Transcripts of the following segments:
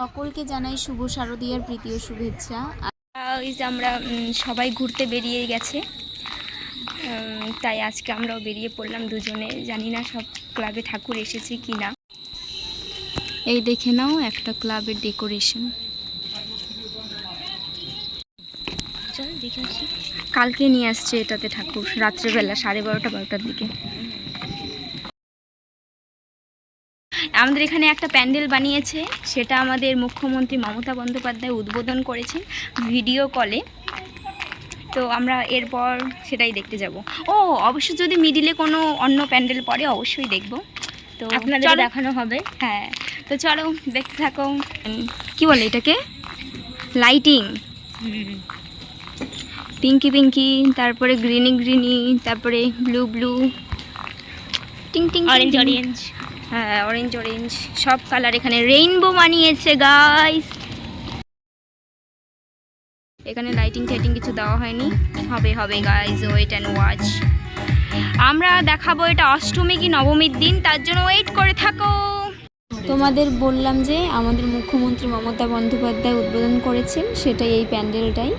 সকলকে জানাই শুভ শারদীয়ার প্রীতি ও শুভেচ্ছা। এই যে আমরা সবাই ঘুরতে বেরিয়ে গেছে। তাই আজকে আমরাও বেরিয়ে পড়লাম দুজনে। জানি না সব ক্লাবে ঠাকুর এসেছে কি না। এই দেখে নাও একটা ক্লাবের ডেকোরেশন। কালকে নিয়ে আসছে এটাতে ঠাকুর রাত্রেবেলা সাড়ে বারোটা বারোটার দিকে। আমাদের এখানে একটা প্যান্ডেল বানিয়েছে সেটা আমাদের মুখ্যমন্ত্রী মমতা বন্দ্যোপাধ্যায় উদ্বোধন করেছেন ভিডিও কলে। তো আমরা এরপর সেটাই দেখতে যাব। ও অবশ্য যদি মিডিলে কোনো অন্য প্যান্ডেল পড়ে অবশ্যই দেখব। তো আপনাদের দেখানো হবে। হ্যাঁ তো চলো দেখতে থাকো। কি বলে এটাকে? লাইটিং পিঙ্কি পিঙ্কি তারপরে গ্রিনি গ্রিনি তারপরে ব্লু ব্লু টিং টিং অরেঞ্জ অরেঞ্জ হ্যাঁ অরেঞ্জ অরেঞ্জ সব কালার এখানে রেইনবো বানিয়েছে গাইস এখানে লাইটিং টাইটিং কিছু দেওয়া হয়নি। হবে হবে গাইজ ওয়েট অ্যান্ড ওয়াচ আমরা দেখাবো এটা অষ্টমী কি নবমীর দিন, তার জন্য ওয়েট করে থাকো। তোমাদের বললাম যে আমাদের মুখ্যমন্ত্রী মমতা বন্দ্যোপাধ্যায় উদ্বোধন করেছেন, সেটাই এই প্যান্ডেলটাই।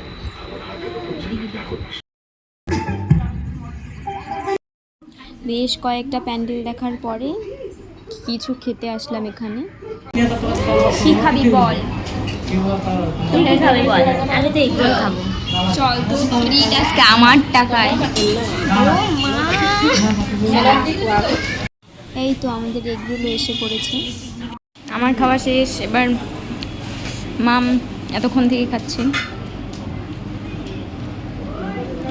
বেশ কয়েকটা প্যান্ডেল দেখার পরে কিছু খেতে আসলাম এখানে। কি খাবি বল? তো এগুলো চল ট্রিট আজকে আমার টাকায়। এই তো আমাদের এগগুলো এসে পড়েছে। আমার খাওয়া শেষ এবার মাম এতক্ষণ থেকে খাচ্ছে।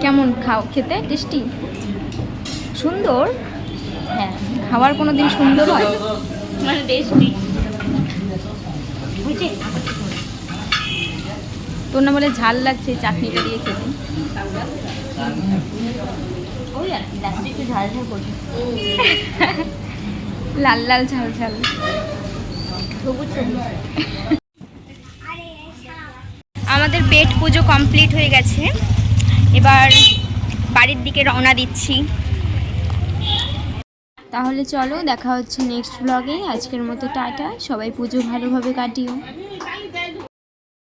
কেমন খাও খেতে? টেস্টি? সুন্দর? হ্যাঁ খাবার কোনো দিন সুন্দর হয়? মানে টেস্টি তোর না বলে ঝাল লাগছে চাটনিটা দিয়ে খেতে। লাল লাল ঝাল ঝাল। আমাদের পেট পুজো কমপ্লিট হয়ে গেছে। এবার বাড়ির দিকে রওনা দিচ্ছি। তাহলে চলো দেখা হচ্ছে নেক্সট ব্লগে আজকের মতো টাটা। সবাই পুজো ভালোভাবে কাটিও।